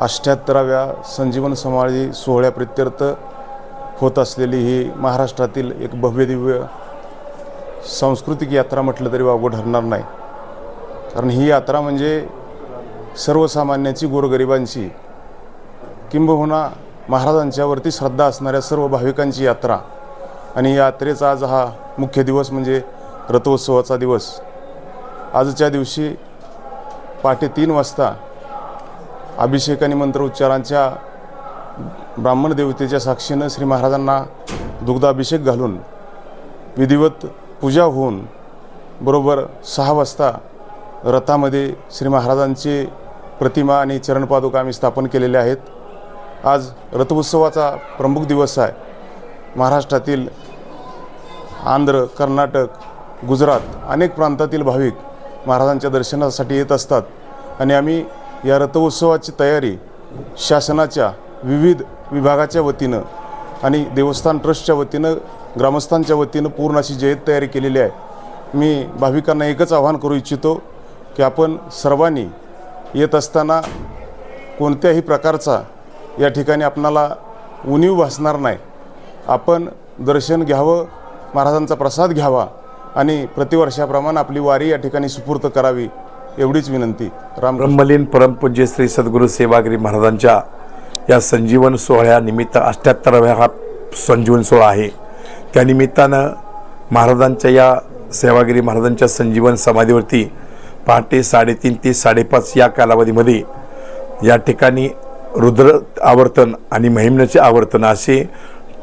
अष्ट्याहत्तराव्या संजीवन समाधी सोहळ्याप्रित्यर्थ होत असलेली ही महाराष्ट्रातील एक भव्यदिव्य सांस्कृतिक यात्रा म्हटलं तरी वागू ठरणार नाही. कारण ही यात्रा म्हणजे सर्वसामान्याची गोरगरिबांची किंबहुना महाराजांच्यावरती श्रद्धा असणाऱ्या सर्व भाविकांची यात्रा. आणि यात्रेचा आज हा मुख्य दिवस म्हणजे रथोत्सवाचा दिवस. आजच्या दिवशी पहाटे तीन वाजता अभिषेक आणि मंत्रोच्चारांच्या ब्राह्मण देवतेच्या साक्षीनं श्री महाराजांना दुग्धाभिषेक घालून विधिवत पूजा होऊन बरोबर सहा वाजता रथामध्ये श्री महाराजांची प्रतिमा आणि चरणपादुका आम्ही स्थापन केलेले आहेत. आज रथोत्सवाचा प्रमुख दिवस आहे. महाराष्ट्रातील आंध्र कर्नाटक गुजरात अनेक प्रांतातील भाविक महाराजांच्या दर्शनासाठी येत असतात आणि आम्ही या रथोत्सवाची तयारी शासनाच्या विविध विभागाच्या वतीनं आणि देवस्थान ट्रस्टच्या वतीनं ग्रामस्थांच्या वतीनं पूर्ण अशी जयत तयारी केलेली आहे. मी भाविकांना एकच आवाहन करू इच्छितो की आपण सर्वांनी येत असताना कोणत्याही प्रकारचा या ठिकाणी आपणाला उणीव भासणार नाही. आपण दर्शन घ्यावं महाराजांचा प्रसाद घ्यावा आणि प्रतिवर्षाप्रमाणे आपली वारी या ठिकाणी सुपूर्त करावी. एवढीच विनंती. राम ब्रह्मलीन परमपूज्य श्री सद्गुरू सेवागिरी महाराजांच्या या संजीवन सोहळ्यानिमित्त अठ्ठ्याहत्तराव्या हा संजीवन सोहळा आहे. त्यानिमित्तानं महाराजांच्या या सेवागिरी महाराजांच्या संजीवन समाधीवरती पहाटे साडेतीन ते साडेपाच या कालावधीमध्ये या ठिकाणी रुद्र आवर्तन आणि महिमनाचे आवर्तन असे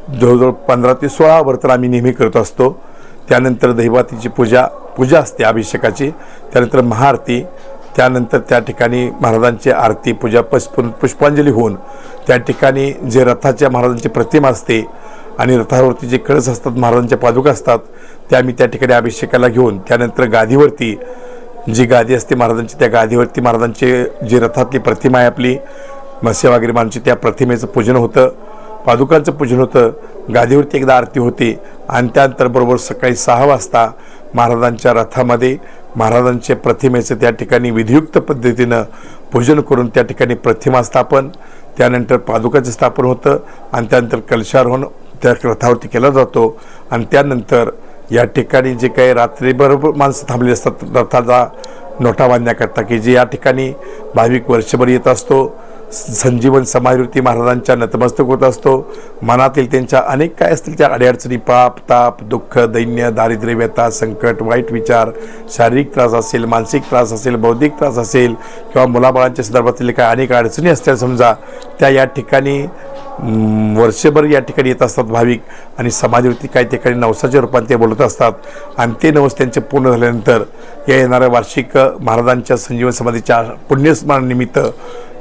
जवळजवळ पंधरा ते सोळा आवर्तन आम्ही नेहमी करत असतो. त्यानंतर दैवातीची पूजा पूजा असते अभिषेकाची त्यानंतर महाआरती त्यानंतर त्या ठिकाणी महाराजांची आरती पूजा पुष्प पुष्पांजली होऊन त्या ठिकाणी जे रथाच्या महाराजांची प्रतिमा असते आणि रथावरती जे कळस असतात महाराजांच्या पादुका असतात त्या आम्ही त्या ठिकाणी अभिषेकाला घेऊन त्यानंतर गादीवरती जी गादी असते महाराजांची त्या गादीवरती महाराजांचे जी रथातली प्रतिमा आहे आपली मत्स्यवागिरीमांची त्या प्रतिमेचं पूजन होतं पादुकांचं पूजन होतं गादीवरती एकदा आरती होते आणि त्यानंतर बरोबर सकाळी सहा वाजता महाराजांच्या रथामध्ये महाराजांच्या प्रतिमेचं त्या ठिकाणी विधियुक्त पद्धतीनं पूजन करून त्या ठिकाणी प्रतिमा स्थापन त्यानंतर पादुकाचं स्थापन होतं आणि त्यानंतर कलशारोहण त्या रथावरती केला जातो. आणि त्यानंतर या ठिकाणी जे काही रात्रीभर माणसं थांबलेली असतात रथाचा नोटा बांधण्याकरता की जे या ठिकाणी भाविक वर्षभर येत असतो संजीवन समाधीवरती महाराजांच्या नतमस्तक होत असतो. मनातील त्यांच्या अनेक काय असतील त्या अडीअडचणी पाप ताप दुःख दैन्य दारिद्र्य व्यथा संकट वाईट विचार शारीरिक त्रास असेल मानसिक त्रास असेल बौद्धिक त्रास असेल किंवा मुलाबाळांच्या संदर्भातील काय अनेक अडचणी असतील समजा त्या या ठिकाणी वर्षभर या ठिकाणी येत असतात भाविक आणि समाधीवरती काही ठिकाणी नवसाच्या रूपात ते बोलत असतात. आणि ते नवस त्यांचे पूर्ण झाल्यानंतर या येणाऱ्या वार्षिक महाराजांच्या संजीवन समाधीच्या पुण्यस्मरणानिमित्त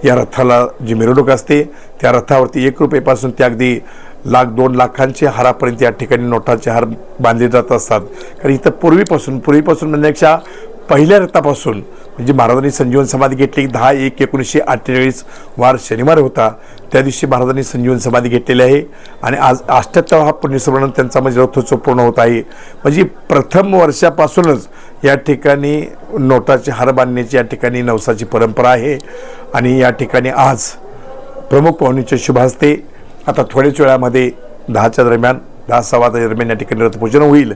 या रथाला जी मिरवणूक असते त्या रथावरती एक रुपयेपासून ते अगदी लाख दोन लाखांचे हारापर्यंत या ठिकाणी नोटाचे हार बांधले जात असतात. कारण इथं पूर्वीपासून पूर्वीपासून म्हणण्यापेक्षा पहिल्या रथापासून म्हणजे महाराजांनी संजीवन समाधी घेतली दहा एक एकोणीसशे अठ्ठेचाळीस वार शनिवार होता त्या दिवशी महाराजांनी संजीवन समाधी घेतलेली आहे. आणि आज अष्ट्याहत्तर हा पुण्यस्मरण त्यांचा म्हणजे रथोत्सव पूर्ण होत आहे. म्हणजे प्रथम वर्षापासूनच या ठिकाणी नोटाचे हार बांधण्याची या ठिकाणी नवसाची परंपरा आहे. आणि या ठिकाणी आज प्रमुख पाहुणीचे शुभ असते आता थोड्याच वेळामध्ये दहाच्या दरम्यान दहा सव्वा दरम्यान या ठिकाणी रथपूजन होईल.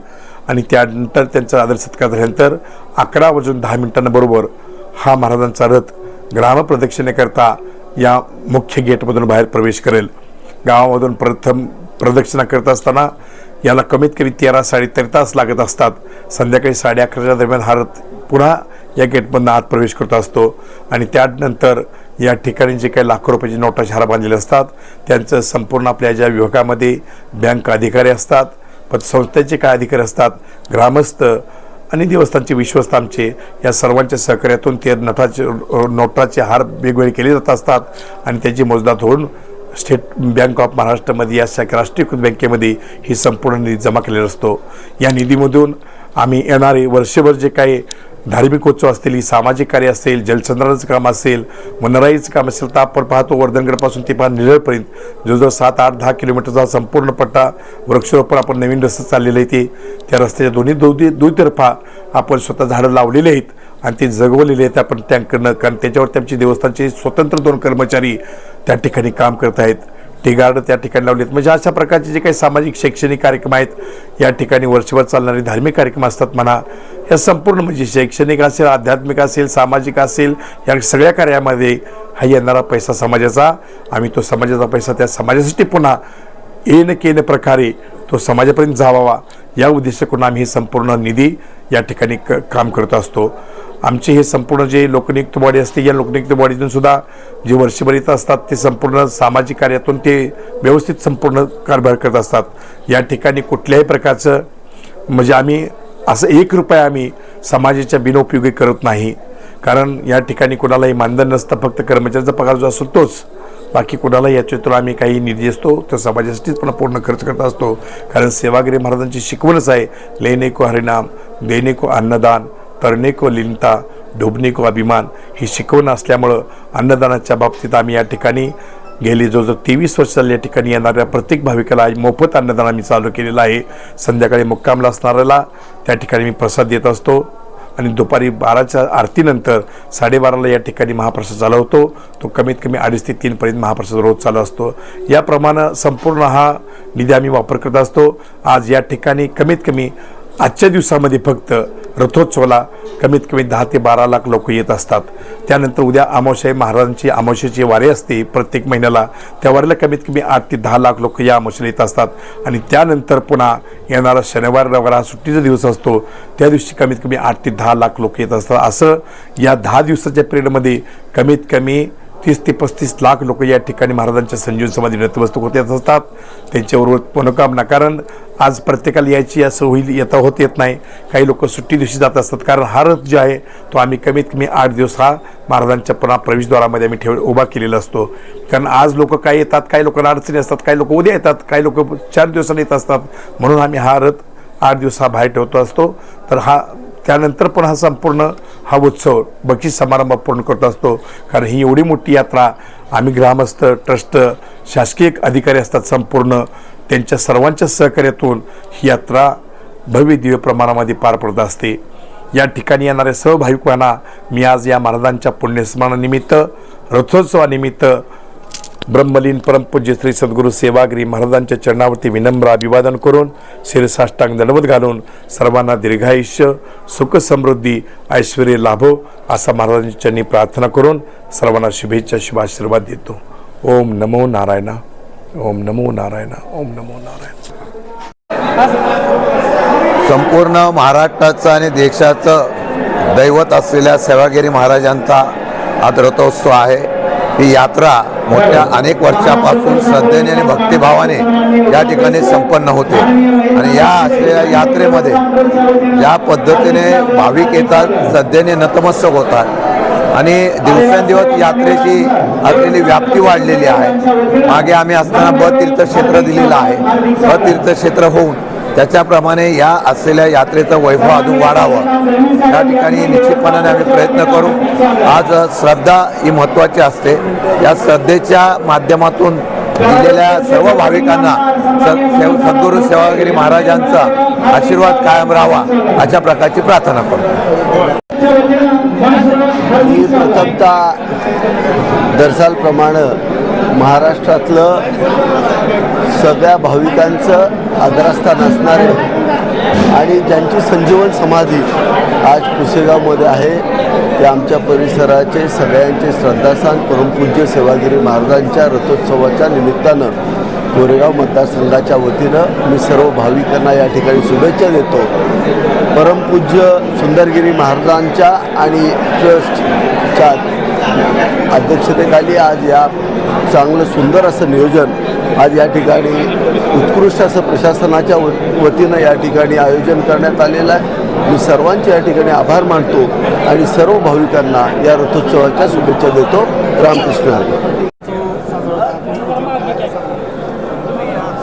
आणि त्यानंतर त्यांचा आदर सत्कार झाल्यानंतर अकरा वाजून दहा मिनिटांना बरोबर हा महाराजांचा रथ ग्रामप्रदक्षिणेकरता या मुख्य गेटमधून बाहेर प्रवेश करेल. गावामधून प्रथम प्रदक्षिणा करत असताना याला कमीत कमी तेरा साडेतेरा तास लागत असतात. संध्याकाळी साडे अकराच्या दरम्यान हा रथ पुन्हा या गेटमधनं आत प्रवेश करत असतो आणि त्यानंतर या ठिकाणी जे काही लाखो रुपयाची नोटा शहरा बांधलेले असतात त्यांचं संपूर्ण आपल्या ज्या विभागामध्ये बँक अधिकारी असतात पतसंस्थेचे काय अधिकारी असतात? ग्रामस्थ आणि देवस्थानचे विश्वस्त आमचे या सर्वांच्या सहकार्यातून ते नटाचे नोटाचे हार वेगवेगळे केले जात असतात आणि त्याची मोजदात होऊन स्टेट बँक ऑफ महाराष्ट्रामध्ये या शाखा राष्ट्रीयकृत बँकेमध्ये ही संपूर्ण निधी जमा केलेला असतो. या निधीमधून आम्ही येणारे वर्षभर जे काही धार्मिक उत्सव असतील ही सामाजिक कार्य असेल जलसंधारणाचं काम असेल वनराईचं काम असेल तर आपण पाहतो वर्धनगडपासून ते पहा निळपर्यंत. जवळजवळ सात आठ दहा किलोमीटरचा संपूर्ण पट्टा वृक्षारोपण आपण नवीन रस्ते चाललेले आहे ते. त्या रस्त्याच्या दोन्ही दोन्ही दुतर्फा आपण स्वतः झाडं लावलेली आहेत आणि ते जगवलेले आहेत. आपण त्यांकडनं कारण त्याच्यावर त्यांची देवस्थानचे स्वतंत्र दोन कर्मचारी त्या ठिकाणी काम करत आहेत. टी गार्ड त्या ठिकाणी लावलेत. म्हणजे अशा प्रकारचे जे काही सामाजिक शैक्षणिक कार्यक्रम आहेत या ठिकाणी वर्षभर चालणारे धार्मिक कार्यक्रम असतात म्हणा या संपूर्ण म्हणजे शैक्षणिक असेल आध्यात्मिक असेल सामाजिक असेल या सगळ्या कार्यामध्ये हा येणारा पैसा समाजाचा आम्ही तो समाजाचा पैसा त्या समाजासाठी पुन्हा येन केन प्रकारे तो समाजापर्यंत जावावा या उद्देशाकडून आम्ही संपूर्ण निधी या ठिकाणी क काम करत असतो. आमचे हे संपूर्ण जे लोकनियुक्त बॉडी असते या लोकनियुक्त बॉडीतून सुद्धा जे वर्षभर येत असतात ते संपूर्ण सामाजिक कार्यातून ते व्यवस्थित संपूर्ण कारभार करत असतात. या ठिकाणी कुठल्याही प्रकारचं म्हणजे आम्ही असं एक रुपया आम्ही समाजाच्या बिनोपयोगी करत नाही. कारण या ठिकाणी कोणालाही मानधन नसतं फक्त कर्मचाऱ्याचा पगार जो असतो तोच. बाकी कोणाला चित्र आम्ही काही निधी असतो तर समाजासाठीच पण पूर्ण खर्च करत असतो. कारण सेवागिरी महाराजांची शिकवणच आहे लेणे को हरिनाम देणे को अन्नदान तरणे को लिनता डुबणे को अभिमान ही शिकवण असल्यामुळं अन्नदानाच्या बाबतीत आम्ही या ठिकाणी गेली. जवळजवळ तेवीस वर्ष झाली या ठिकाणी येणाऱ्या प्रत्येक भाविकाला आज मोफत अन्नदान आम्ही चालू केलेलं आहे. संध्याकाळी मुक्कामला असणाऱ्याला त्या ठिकाणी मी प्रसाद देत असतो. आणि दुपारी बाराच्या आरतीनंतर साडेबाराला या ठिकाणी महाप्रसाद चालू होतो. तो कमीत कमी अडीच ते तीनपर्यंत महाप्रसाद रोज चालू असतो. याप्रमाणे संपूर्ण हा निधी आम्ही वापर करत असतो. आज या ठिकाणी कमीत कमी आजच्या दिवसामध्ये फक्त रथोत्सवाला कमीत कमी दहा ते बारा लाख लोक येत असतात. त्यानंतर उद्या अमावस्या महाराजांची अमावस्याची वारी असते प्रत्येक महिन्याला. त्या वारीला कमीत कमी आठ ते दहा लाख लोक या अमावस्याला येत असतात. आणि त्यानंतर पुन्हा येणारा शनिवार रविवार हा सुट्टीचा दिवस असतो. त्या दिवशी कमीत कमी आठ ते दहा लाख लोक येत असतात. असं या दहा दिवसाच्या पिरियडमध्ये कमीत कमी तीस ते पस्तीस लाख लोक या ठिकाणी महाराजांच्या संजीवन समाधी नतमस्तक होत येत असतात. त्यांच्याबरोबर मनोकामना कारण आज प्रत्येकाला यायची असं होईल येता होत येत नाही. काही लोक सुट्टी दिवशी जात असतात कारण हा रथ जो आहे तो आम्ही कमीत कमी आठ दिवस हा महाराजांच्या पुन्हा प्रवेशद्वारामध्ये आम्ही ठेव उभा केलेला असतो. कारण आज लोक काय येतात काही लोकांना अडचणी असतात काही लोक उद्या येतात काही लोक चार दिवसांनी येत असतात. म्हणून आम्ही हा रथ आठ दिवस हा बाहेर ठेवतो असतो. तर हा त्यानंतर पण हा संपूर्ण हा उत्सव बक्षीस समारंभ पूर्ण करत असतो. कारण ही एवढी मोठी यात्रा आम्ही ग्रामस्थ ट्रस्ट शासकीय अधिकारी असतात संपूर्ण. त्यांच्या सर्वांच्या सहकार्यातून ही यात्रा भव्य दिव्य प्रमाणामध्ये पार पडत असते. या ठिकाणी येणाऱ्या सहभाविकांना मी आज या महाराजांच्या पुण्यस्मरणानिमित्त रथोत्सवानिमित्त ब्रह्मलीन परमपूज्य श्री सद्गुरू सेवागिरी महाराजांच्या चरणावरती विनम्र अभिवादन करून शिरसाष्टांग दंडवत घालून सर्वांना दीर्घायुष्य सुख समृद्धी ऐश्वर लाभो असा महाराजांच्या चरणी प्रार्थना करून सर्वांना शुभेच्छा शुभाशीर्वाद देतो. ओम नमो नारायणा. ओम नमो नारायणा. ओम नमो नारायण. संपूर्ण महाराष्ट्राचं आणि देशाचं दैवत असलेल्या सेवागिरी महाराजांचा आज रथोत्सव आहे. ही यात्रा मोठ्या अनेक वर्षापासून श्रद्धेने आणि भक्तिभावाने या ठिकाणी संपन्न होते. आणि या असलेल्या यात्रेमध्ये ज्या पद्धतीने भाविक येतात श्रद्धेने नतमस्तक होतात आणि दिवसेंदिवस यात्रेची असलेली व्याप्ती वाढलेली आहे. मागे आम्ही असताना ब तीर्थक्षेत्र दिलेलं आहे. ब तीर्थक्षेत्र होऊन त्याच्याप्रमाणे या असलेल्या यात्रेचं वैभव अजून वाढावं. या ठिकाणी निश्चितपणाने आम्ही प्रयत्न करू. आज श्रद्धा ही महत्त्वाची असते. या श्रद्धेच्या माध्यमातून दिलेल्या सर्व भाविकांना स- सेव सद्गुरू सेवागिरी महाराजांचा आशीर्वाद कायम राहावा अशा प्रकारची प्रार्थना करतो ही प्रथमता दरसालप्रमाणे महाराष्ट्रातलं सगळ्या भाविकांचं आदरास्थान असणारे आणि ज्यांची संजीवन समाधी आज पुसेगावमध्ये आहे ते आमच्या परिसराचे सगळ्यांचे श्रद्धास्थान परमपूज्य सेवागिरी महाराजांच्या रथोत्सवाच्या निमित्तानं कोरेगाव मतदारसंघाच्या वतीनं मी सर्व भाविकांना या ठिकाणी शुभेच्छा देतो. परमपूज्य सुंदरगिरी महाराजांच्या आणि ट्रस्टच्या अध्यक्षतेखाली आज या चांगलं सुंदर असं नियोजन आज या ठिकाणी उत्कृष्ट असं प्रशासनाच्या वतीनं या ठिकाणी आयोजन करण्यात आलेलं आहे मी सर्वांचे या ठिकाणी आभार मानतो आणि सर्व भाविकांना या रथोत्सवाच्या शुभेच्छा देतो रामकृष्ण हरी.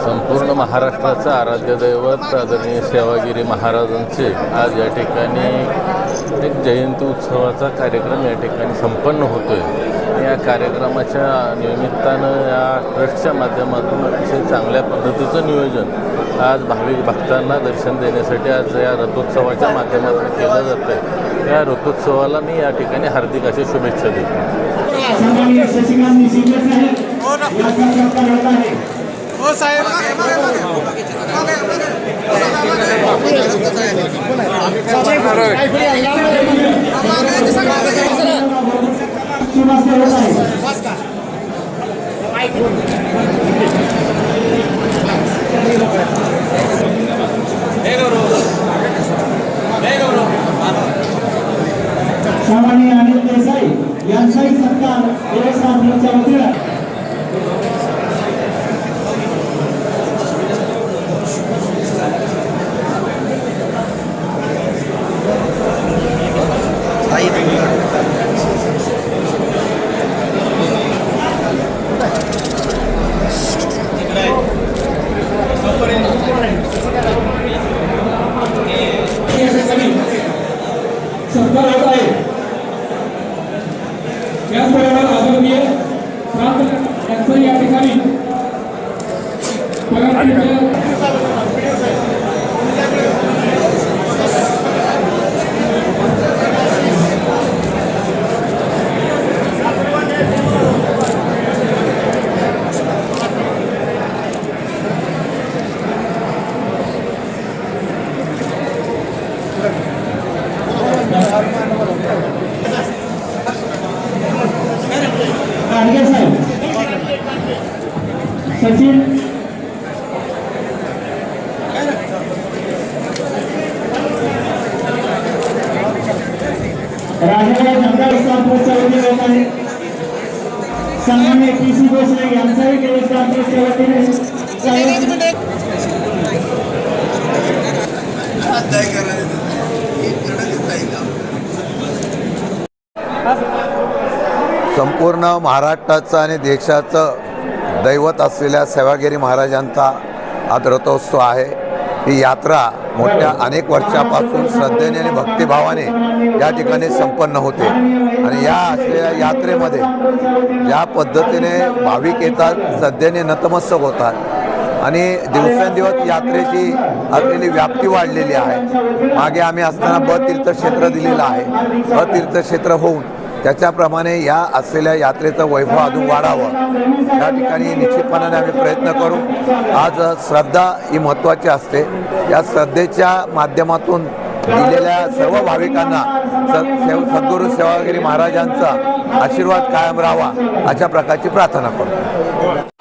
संपूर्ण महाराष्ट्राचं आराध्य दैवत आदरणीय सेवागिरी महाराजांचे आज या ठिकाणी एक जयंती उत्सवाचा कार्यक्रम या ठिकाणी संपन्न होतो आहे या कार्यक्रमाच्या निमित्तानं या ट्रस्टच्या माध्यमातून अतिशय चांगल्या पद्धतीचं नियोजन आज भाविक भक्तांना दर्शन देण्यासाठी आज या रथोत्सवाच्या माध्यमातून केलं जातं आहे या रथोत्सवाला मी या ठिकाणी हार्दिक अशा शुभेच्छा देतो. सन्माननीय शशिकांत शिंदे साहेब यांचा सत्कार होत आहे त्याचबरोबर आदरणीय प्रांत यांचं या ठिकाणी पगार गाडगे साहेब सचिन राजेगाव धंदा ट्रस्टच्या वतीने होत आहे सन्मान्य पी सी भोसले यांचाही देवस्थान ट्रस्टच्या वतीने सहयोग संपूर्ण महाराष्ट्राचं आणि देशाचं दैवत असलेल्या सेवागिरी महाराजांचा आज रथोत्सव आहे. ही यात्रा मोठ्या अनेक वर्षापासून श्रद्धेने आणि भक्तिभावाने या ठिकाणी संपन्न होते. आणि या असलेल्या यात्रेमध्ये ज्या पद्धतीने भाविक येतात श्रद्धेने नतमस्तक होतात आणि दिवसेंदिवस यात्रेची असलेली व्याप्ती वाढलेली आहे. मागे आम्ही असताना ब तीर्थक्षेत्र दिलेलं आहे. ब तीर्थक्षेत्र होऊन त्याच्याप्रमाणे या असलेल्या यात्रेचं वैभव अजून वाढावं. या ठिकाणी निश्चितपणाने आम्ही प्रयत्न करू. आज श्रद्धा ही महत्त्वाची असते. या श्रद्धेच्या माध्यमातून दिलेल्या सर्व भाविकांना स सेव सद्गुरू सेवागिरी महाराजांचा आशीर्वाद कायम राहावा अशा प्रकारची प्रार्थना करतो.